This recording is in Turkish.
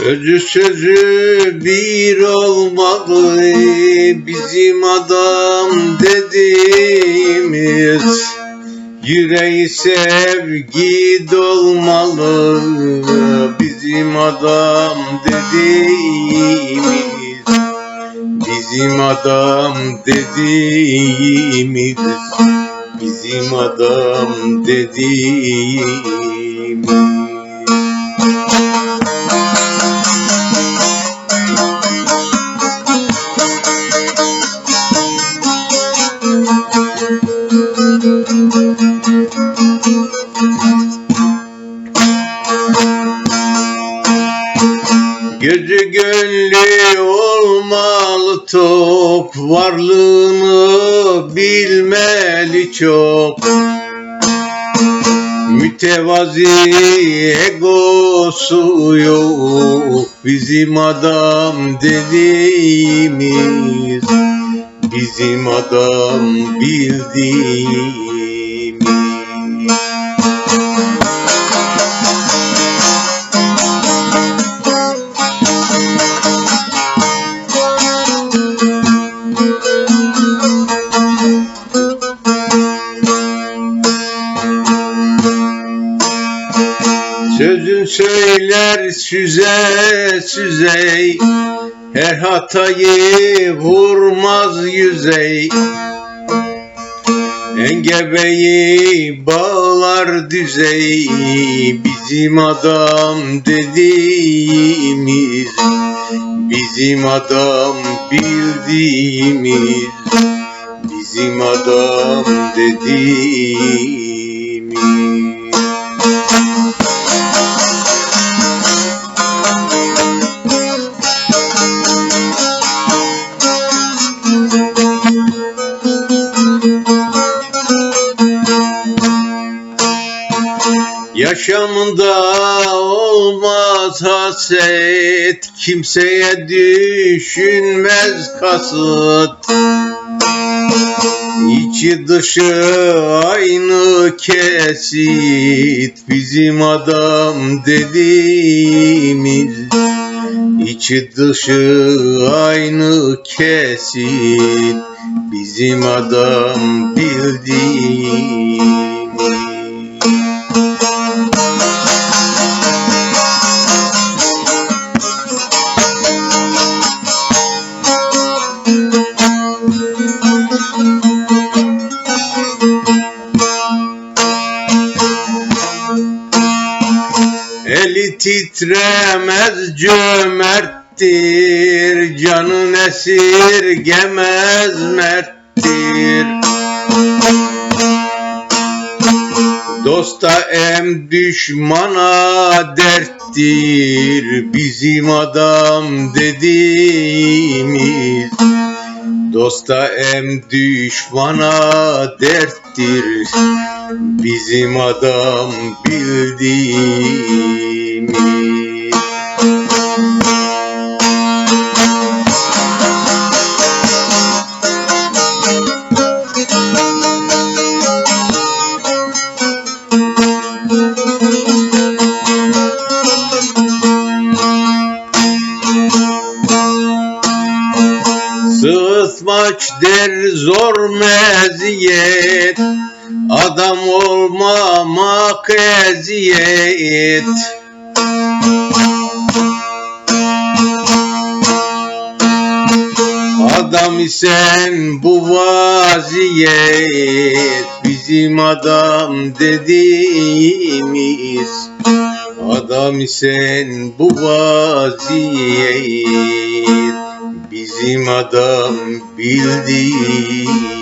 Sözü sözü bir olmalı bizim adam dediğimiz. Yüreği sevgi dolmalı bizim adam dediğimiz. Bizim adam dediğimiz Bizim adam dediğimiz Gözü gönlü olmalı top Varlığını bilmeli çok. Mütevazi egosu yok Bizim adam dediğimiz Bizim adam bildiğimiz Sözün söyler süze süzey Her hatayı vurmaz yüzey. Engebeyi bağlar düzey Bizim adam dediğimiz Bizim adam bildiğimiz Bizim adam dediğimiz Yaşamında olmaz haset Kimseye düşünmez kasıt İçi dışı aynı kesit Bizim adam dediğimiz. İçi dışı aynı kesit Bizim adam bildiğimiz. Eli titremez cömerttir Canın esirgemez merttir. Dosta em düşmana derttir Bizim adam dediğimiz Dosta em düşmana derttir. Bizim adam bildiğimiz Sığıtmaç der zor meziyet. Adam olmamak eziyet. Adam isen bu vaziyet. Bizim adam dediğimiz Adam isen bu vaziyet Bizim adam bildiğimiz